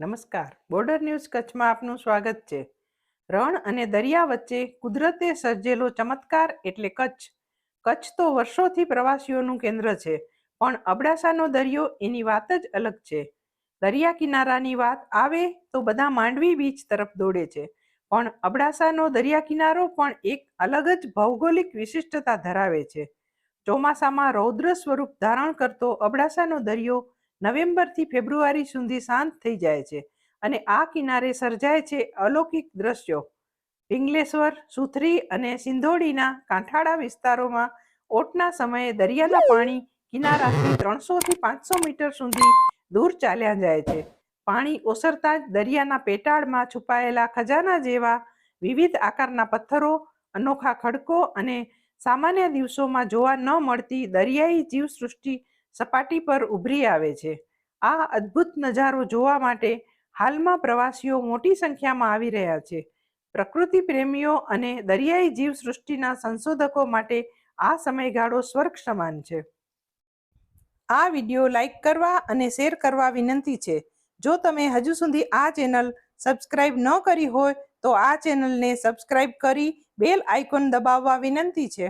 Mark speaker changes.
Speaker 1: નમસ્કાર. Border news કચ્છમાં આપનું સ્વાગત છે. રણ અને દરિયા વચ્ચે કુદરતે સર્જેલો ચમત્કાર એટલે કચ્છ. કચ્છ તો વર્ષોથી પ્રવાસીઓનું કેન્દ્ર છે, પણ અબડાસાનો દરિયો એની વાત જ અલગ છે. દરિયા કિનારાની વાત આવે તો બધા માંડવી બીચ તરફ દોડે છે, પણ અબડાસાનો દરિયા કિનારો પણ એક અલગ જ ભૌગોલિક વિશિષ્ટતા ધરાવે છે. ચોમાસામાં રૌદ્ર સ્વરૂપ ધારણ કરતો અબડાસાનો દરિયો નવેમ્બરથી ફેબ્રુઆરી સુધી શાંત થઈ જાય છે અને આ કિનારે સર્જાય છે અલૌકિક દ્રશ્યો. પિંગલેશ્વર સુથરી અને સિંધોડીના કાંઠાળા વિસ્તારોમાં ઓટના સમયે દરિયાના પાણી કિનારાથી ત્રણસોથી પાંચસો મીટર સુધી દૂર ચાલ્યા જાય છે. પાણી ઓસરતા જ દરિયાના પેટાળમાં છુપાયેલા ખજાના જેવા વિવિધ આકારના પથ્થરો, અનોખા ખડકો અને સામાન્ય દિવસોમાં જોવા ન મળતી દરિયાઈ જીવસૃષ્ટિ સપાટી પર ઉભરી આવે છે. આ અદ્ભુત નજારો જોવા માટે હાલમાં પ્રવાસીઓ મોટી સંખ્યામાં આવી રહ્યા છે. પ્રકૃતિ પ્રેમીઓ અને દરિયાઈ જીવસૃષ્ટિના સંશોધકો માટે આ સમયગાળો સ્વર્ગ સમાન છે. આ વીડિયો લાઈક કરવા અને શેર કરવા વિનંતી છે. જો તમે હજુ સુધી આ ચેનલ સબસ્ક્રાઇબ ન કરી હોય તો આ ચેનલને સબસ્ક્રાઇબ કરી બેલ આઇકોન દબાવવા વિનંતી છે.